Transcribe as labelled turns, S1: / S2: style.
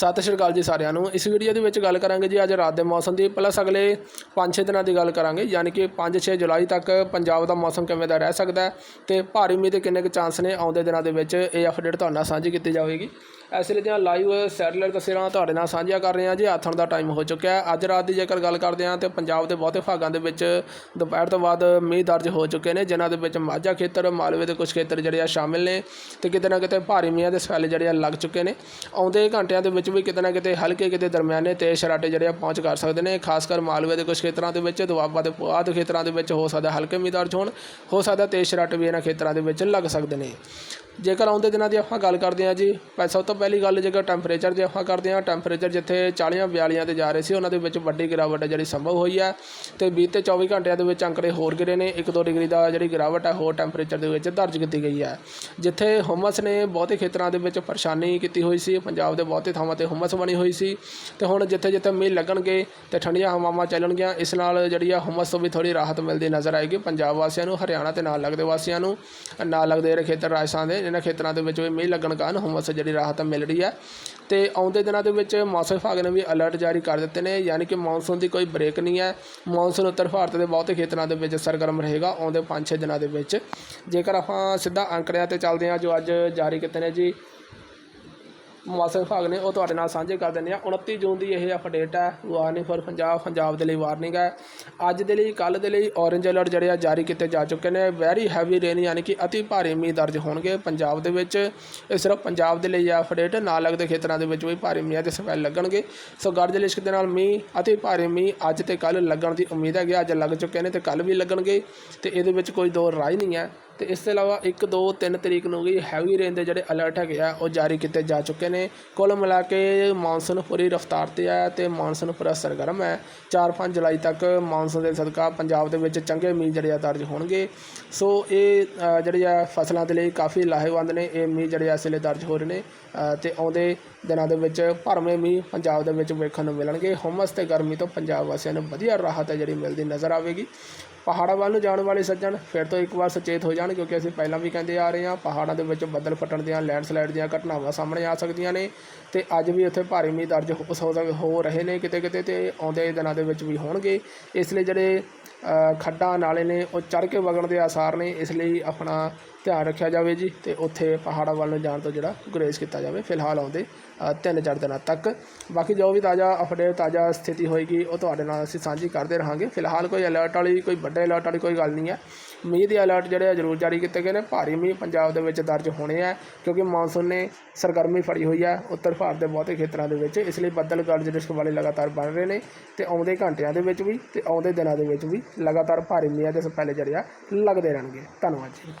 S1: ਸਤਿ ਸ਼੍ਰੀ ਅਕਾਲ ਜੀ ਸਾਰਿਆਂ ਨੂੰ। ਇਸ ਵੀਡੀਓ ਦੇ ਵਿੱਚ ਗੱਲ ਕਰਾਂਗੇ ਜੀ ਅੱਜ ਰਾਤ ਦੇ ਮੌਸਮ ਦੀ। ਪਲੱਸ ਅਗਲੇ 5-6 ਦਿਨਾਂ ਦੀ ਗੱਲ ਕਰਾਂਗੇ, ਯਾਨੀ ਕਿ 5-6 ਜੁਲਾਈ ਤੱਕ ਪੰਜਾਬ ਦਾ ਮੌਸਮ ਕਿਵੇਂ ਦਾ ਰਹਿ ਸਕਦਾ ਹੈ ਤੇ ਭਾਰੀ ਮੀਂਹ ਦੇ ਕਿੰਨੇ ਕੁ ਚਾਂਸ ਨੇ ਆਉਂਦੇ ਦਿਨਾਂ ਦੇ ਵਿੱਚ ਇਹ ਅਪਡੇਟ ਤੁਹਾਡੇ ਨਾਲ ਸਾਂਝੀ ਕੀਤੀ ਜਾਵੇਗੀ। ਇਸ ਲਈ ਦੀਆਂ ਲਾਈਵ ਸੈਟੇਲਾਈਟ ਤਸਵੀਰਾਂ ਤੁਹਾਡੇ ਨਾਲ ਸਾਂਝੀਆਂ ਕਰ ਰਹੇ ਹਾਂ ਜੀ। ਆਥਣ ਦਾ ਟਾਈਮ ਹੋ ਚੁੱਕਿਆ ਹੈ। ਅੱਜ ਰਾਤ ਦੀ ਜੇਕਰ ਗੱਲ ਕਰਦੇ ਹਾਂ ਤੇ ਪੰਜਾਬ ਦੇ ਬਹੁਤੇ ਭਾਗਾਂ ਦੇ ਵਿੱਚ ਦੁਪਹਿਰ ਤੋਂ ਬਾਅਦ ਮੀਂਹ ਦਰਜ ਹੋ ਚੁੱਕੇ ਨੇ, ਜਿਨ੍ਹਾਂ ਦੇ ਵਿੱਚ ਮਾਝਾ ਖੇਤਰ, ਮਾਲਵੇ ਦੇ ਕੁਝ ਖੇਤਰ ਜਿਹੜੇ ਆ ਸ਼ਾਮਿਲ ਨੇ ਤੇ ਕਿਤੇ ਨਾ ਕਿਤੇ ਭਾਰੀ ਮੀਂਹਾਂ ਦੇ ਸਫੈਲੇ ਜਿਹੜੇ ਆ ਲੱਗ ਚੁੱਕੇ ਨੇ। ਆਉਂਦੇ ਘੰਟਿਆਂ ਦੇ ਵਿੱਚ ਵੀ ਕਿਤੇ ਨਾ ਕਿਤੇ ਹਲਕੇ ਕਿਤੇ ਦਰਮਿਆਨੇ ਤੇਜ਼ ਸ਼ਰਾਟੇ ਜਿਹੜੇ ਆ ਪਹੁੰਚ ਕਰ ਸਕਦੇ ਨੇ। ਖਾਸ ਕਰ ਮਾਲਵੇ ਦੇ ਕੁਝ ਖੇਤਰਾਂ ਦੇ ਵਿੱਚ, ਦੁਆਬਾ ਦੇ ਬਾਅਦ ਖੇਤਰਾਂ ਦੇ ਵਿੱਚ ਹੋ ਸਕਦਾ ਹਲਕੇ ਮੀਂਹ ਦਰਜ ਹੋਣ। ਹੋ ਸਕਦਾ ਤੇਜ਼ ਸ਼ਰਾਟੇ ਵੀ ਇਹਨਾਂ ਖੇਤਰਾਂ ਦੇ ਵਿੱਚ ਲੱਗ ਸਕਦੇ ਨੇ। ਜੇਕਰ ਆਉਂਦੇ ਦਿਨਾਂ ਦੀ ਆਪਾਂ ਗੱਲ ਕਰਦੇ ਹਾਂ ਜੀ ਸਭ ਤੋਂ ਪਹਿਲੀ ਗੱਲ ਜੇਕਰ ਟੈਂਪਰੇਚਰ ਦੀ ਆਪਾਂ ਕਰਦੇ ਹਾਂ ਟੈਂਪਰੇਚਰ ਜਿੱਥੇ 40 42 ਤੇ ਜਾ ਰਹੇ ਸੀ, ਉਹਨਾਂ ਦੇ ਵਿੱਚ ਵੱਡੀ ਗਿਰਾਵਟ ਹੈ ਜਿਹੜੀ ਸੰਭਵ ਹੋਈ ਹੈ ਤੇ ਬੀਤੇ 24 ਘੰਟਿਆਂ ਦੇ ਵਿੱਚ ਅੰਕੜੇ ਹੋਰ ਗਿਰੇ ਨੇ 1-2 ਡਿਗਰੀ ਦਾ ਜਿਹੜੀ ਗਿਰਾਵਟ ਹੈ, ਹੋਰ ਟੈਂਪਰੇਚਰ ਦੇ ਵਿੱਚ ਦਰਜ ਕੀਤੀ ਗਈ ਹੈ। ਜਿੱਥੇ ਹੁਮਸ ਨੇ ਬਹੁਤੇ ਖੇਤਰਾਂ ਦੇ ਵਿੱਚ ਪਰੇਸ਼ਾਨੀ ਕੀਤੀ ਹੋਈ ਸੀ, ਪੰਜਾਬ ਦੇ ਬਹੁਤੇ ਥਾਵਾਂ ਤੇ ਹੁਮਸ ਬਣੀ ਹੋਈ ਸੀ ਤੇ ਹੁਣ ਜਿੱਥੇ ਜਿੱਥੇ ਮੀਂਹ ਲੱਗਣਗੇ ਤੇ ਠੰਡੀਆਂ ਹਵਾਵਾਂ ਚੱਲਣਗੀਆਂ, ਇਸ ਨਾਲ ਜਿਹੜੀ ਆ ਹੁਮਸ ਤੋਂ ਵੀ ਥੋੜੀ ਰਾਹਤ ਮਿਲਦੀ ਨਜ਼ਰ ਆਏਗੀ। ਪੰਜਾਬ ਵਾਸੀਆਂ ਨੂੰ, ਹਰਿਆਣਾ ਤੇ ਨਾਲ ਲੱਗਦੇ ਵਾਸੀਆਂ ਨੂੰ, ਨਾਲ ਲੱਗਦੇ ਜਿਹੜੇ ਖੇਤਰ ਰਾਜਸਥਾਨ ਦੇ ਇਹਨਾਂ ਖੇਤਰਾਂ ਦੇ ਵਿੱਚ ਵੀ ਮੀਂਹ ਲੱਗਣ ਕਾਰਨ ਹੁਮਸ ਜਿਹੜੀ ਰਾਹਤ ਮਿਲ ਰਹੀ ਹੈ ਤੇ ਆਉਂਦੇ ਦਿਨਾਂ ਦੇ ਵਿੱਚ ਮੌਸਮ ਵਿਭਾਗ ਨੇ ਵੀ ਅਲਰਟ ਜਾਰੀ ਕਰ ਦਿੱਤੇ ਨੇ, ਯਾਨੀ ਕਿ ਮੌਨਸੂਨ ਦੀ ਕੋਈ ਬ੍ਰੇਕ ਨਹੀਂ ਹੈ। ਮੌਨਸੂਨ ਉੱਤਰ ਭਾਰਤ ਦੇ ਬਹੁਤੇ ਖੇਤਰਾਂ ਦੇ ਵਿੱਚ ਸਰਗਰਮ ਰਹੇਗਾ ਆਉਂਦੇ 5-6 ਦਿਨਾਂ ਦੇ ਵਿੱਚ। ਜੇਕਰ ਆਪਾਂ ਸਿੱਧਾ ਅੰਕੜਿਆਂ ਤੇ ਚੱਲਦੇ ਹਾਂ ਜੋ ਅੱਜ ਜਾਰੀ ਕੀਤੇ ਨੇ ਜੀ ਮੌਸਮ ਵਿਭਾਗ ਨੇ ਉਹ ਤੁਹਾਡੇ ਨਾਲ ਸਾਂਝੇ ਕਰ ਦਿੰਦੇ ਆ 29 ਜੂਨ ਦੀ ਇਹ ਅਪਡੇਟ ਹੈ। ਵਾਰਨਿੰਗ ਫॉर ਪੰਜਾਬ ਪੰਜਾਬ ਦੇ ਲਈ ਵਾਰਨਿੰਗ ਹੈ। ਅੱਜ ਦੇ ਲਈ ਕੱਲ ਦੇ ਲਈ ਔਰੇਂਜ ਅਲਰਟ ਜਿਹੜੇ ਆ ਜਾਰੀ ਕੀਤੇ ਜਾ ਚੁੱਕੇ ਨੇ। ਵੈਰੀ ਹੈਵੀ ਰੇਨ ਯਾਨੀ ਕਿ ਅਤੀ ਭਾਰੀ ਮੀਂਹ ਦਰਜ ਹੋਣਗੇ ਪੰਜਾਬ ਦੇ ਵਿੱਚ। ਇਹ ਸਿਰਫ ਪੰਜਾਬ ਦੇ ਲਈ ਆ ਅਪਡੇਟ ਨਾਲ ਲੱਗਦੇ ਖੇਤਰਾਂ ਦੇ ਵਿੱਚ ਵੀ ਭਾਰੀ ਮੀਂਹ ਦੇ ਸਪੈਲ ਲੱਗਣਗੇ। ਸੋ ਗਰਜ ਲਿਸ਼ਕ ਦੇ ਨਾਲ ਮੀਂਹ, ਅਤੀ ਭਾਰੀ ਮੀਂਹ ਅੱਜ ਤੇ ਕੱਲ ਲੱਗਣ ਦੀ ਉਮੀਦ ਹੈ ਅੱਜ ਲੱਗ ਚੁੱਕੇ ਨੇ ਤੇ ਕੱਲ ਵੀ ਲੱਗਣਗੇ ਤੇ ਇਹਦੇ ਵਿੱਚ ਕੋਈ ਦੋ ਰਾਏ ਨਹੀਂ ਹੈ। ਤੇ ਇਸ ਤੋਂ ਇਲਾਵਾ 1 2 3 ਤਰੀਕ ਨੂੰ ਵੀ ਹੈਵੀ ਰੇਨ ਦੇ ਜਿਹੜੇ ਅਲਰਟ ਹੈਗੇ ਆ ਉਹ ਜਾਰੀ ਕੀਤੇ ਜਾ ਚੁੱਕੇ ਨੇ। ਕੁੱਲ ਮਿਲਾ ਕੇ ਮੌਨਸੂਨ ਪੂਰੀ ਰਫ਼ਤਾਰ ਤੇ ਆ ਤੇ ਮੌਨਸੂਨ ਪੂਰਾ ਸਰਗਰਮ ਹੈ। 4-5 ਜੁਲਾਈ ਤੱਕ ਮੌਨਸੂਨ ਦੇ ਸਦਕਾ ਪੰਜਾਬ ਦੇ ਵਿੱਚ ਚੰਗੇ ਮੀਂਹ ਜਿਹੜੇ ਆ ਦਰਜ ਹੋਣਗੇ। ਸੋ ਇਹ ਅ, ਜਿਹੜੇ ਆ ਫਸਲਾਂ ਦੇ ਲਈ ਕਾਫੀ ਲਾਹੇਵੰਦ ਨੇ। ਇਹ ਮੀਂਹ ਜਿਹੜੇ ਆ ਇਸ ਲਈ ਦਰਜ ਹੋ ਰਹੇ ਨੇ। ਅ, ਤੇ ਆਉਂਦੇ ਦਿਨਾਂ ਦੇ ਵਿੱਚ ਭਰਵੇਂ ਮੀਂਹ ਪੰਜਾਬ ਦੇ ਵਿੱਚ ਵੇਖਣ ਨੂੰ ਮਿਲਣਗੇ। ਹੁਮਸ ਤੇ ਗਰਮੀ ਤੋਂ ਪੰਜਾਬ ਵਾਸੀਆਂ ਨੂੰ ਵਧੀਆ ਰਾਹਤ ਹੈ ਜਿਹੜੀ ਮਿਲਦੀ ਨਜ਼ਰ ਆਵੇਗੀ। ਪਹਾੜਾਂ ਵੱਲ ਨੂੰ ਜਾਣ ਵਾਲੇ ਸੱਜਣ ਫਿਰ ਤੋਂ ਇੱਕ ਵਾਰ ਸੁਚੇਤ ਹੋ ਜਾਣ। ਕਿਉਂਕਿ ਅਸੀਂ ਪਹਿਲਾਂ ਵੀ ਕਹਿੰਦੇ ਆ ਰਹੇ ਹਾਂ, ਪਹਾੜਾਂ ਦੇ ਵਿੱਚ ਬੱਦਲ ਫਟਣ ਦੀਆਂ ਲੈਂਡਸਲਾਈਡ ਦੀਆਂ ਘਟਨਾਵਾਂ ਸਾਹਮਣੇ ਆ ਸਕਦੀਆਂ ਨੇ। ਤੇ ਅੱਜ ਵੀ ਉੱਥੇ ਭਾਰੀ ਮੀਂਹ ਦਰਜ ਹੋ ਸਕ- ਹੋ ਰਹੇ ਨੇ ਕਿਤੇ ਕਿਤੇ ਤੇ ਆਉਂਦੇ ਦਿਨਾਂ ਦੇ ਵਿੱਚ ਵੀ ਹੋਣਗੇ। ਇਸ ਲਈ ਜਿਹੜੇ ਖੱਡਾਂ ਨਾਲੇ ਨੇ, ਉਹ ਚੜ ਕੇ ਵਗਣ ਦੇ ਆਸਾਰ ਨੇ। ਇਸ ਲਈ ਆਪਣਾ ਧਿਆਨ ਰੱਖਿਆ ਜਾਵੇ ਜੀ ਤੇ ਉੱਥੇ ਪਹਾੜਾਂ ਵੱਲ ਨੂੰ ਜਾਣ ਤੋਂ ਜਿਹੜਾ ਗੁਰੇਜ਼ ਕੀਤਾ ਜਾਵੇ। ਫਿਲਹਾਲ ਆਉਂਦੇ ਤਿੰਨ ਚਾਰ ਦਿਨਾਂ ਤੱਕ। ਬਾਕੀ ਜੋ ਵੀ ਤਾਜ਼ਾ ਅਪਡੇਟ ਤਾਜ਼ਾ ਸਥਿਤੀ ਹੋਏਗੀ, ਉਹ ਤੁਹਾਡੇ ਨਾਲ ਅਸੀਂ ਸਾਂਝੀ ਕਰਦੇ ਰਹਾਂਗੇ। ਫਿਲਹਾਲ ਕੋਈ ਅਲਰਟ ਵਾਲੀ, ਕੋਈ ਵੱਡੇ ਅਲਰਟ ਵਾਲੀ ਕੋਈ ਗੱਲ ਨਹੀਂ ਹੈ। ਮੀਂਹ ਦੇ ਅਲਰਟ ਜਿਹੜੇ ਆ ਜ਼ਰੂਰ ਜਾਰੀ ਕੀਤੇ ਗਏ ਨੇ। ਭਾਰੀ ਮੀਂਹ ਪੰਜਾਬ ਦੇ ਵਿੱਚ ਦਰਜ ਹੋਣੇ ਆ, ਕਿਉਂਕਿ ਮੌਨਸੂਨ ਨੇ ਸਰਗਰਮੀ ਫੜੀ ਹੋਈ ਹੈ ਉੱਤਰ ਭਾਰਤ ਦੇ ਬਹੁਤੇ ਖੇਤਰਾਂ ਦੇ ਵਿੱਚ। ਇਸ ਲਈ ਬੱਦਲ ਗਰਜ ਰਿਸਕ ਵਾਲੇ ਲਗਾਤਾਰ ਬਣ ਰਹੇ ਨੇ ਤੇ ਆਉਂਦੇ ਘੰਟਿਆਂ ਦੇ ਵਿੱਚ ਵੀ ਤੇ ਆਉਂਦੇ ਦਿਨਾਂ ਦੇ ਵਿੱਚ ਵੀ ਲਗਾਤਾਰ ਭਾਰੀ ਮੀਂਹ ਦੇ ਸਪੈਲੇ ਜਿਹੜੇ ਆ ਲੱਗਦੇ ਰਹਿਣਗੇ। ਧੰਨਵਾਦ ਜੀ।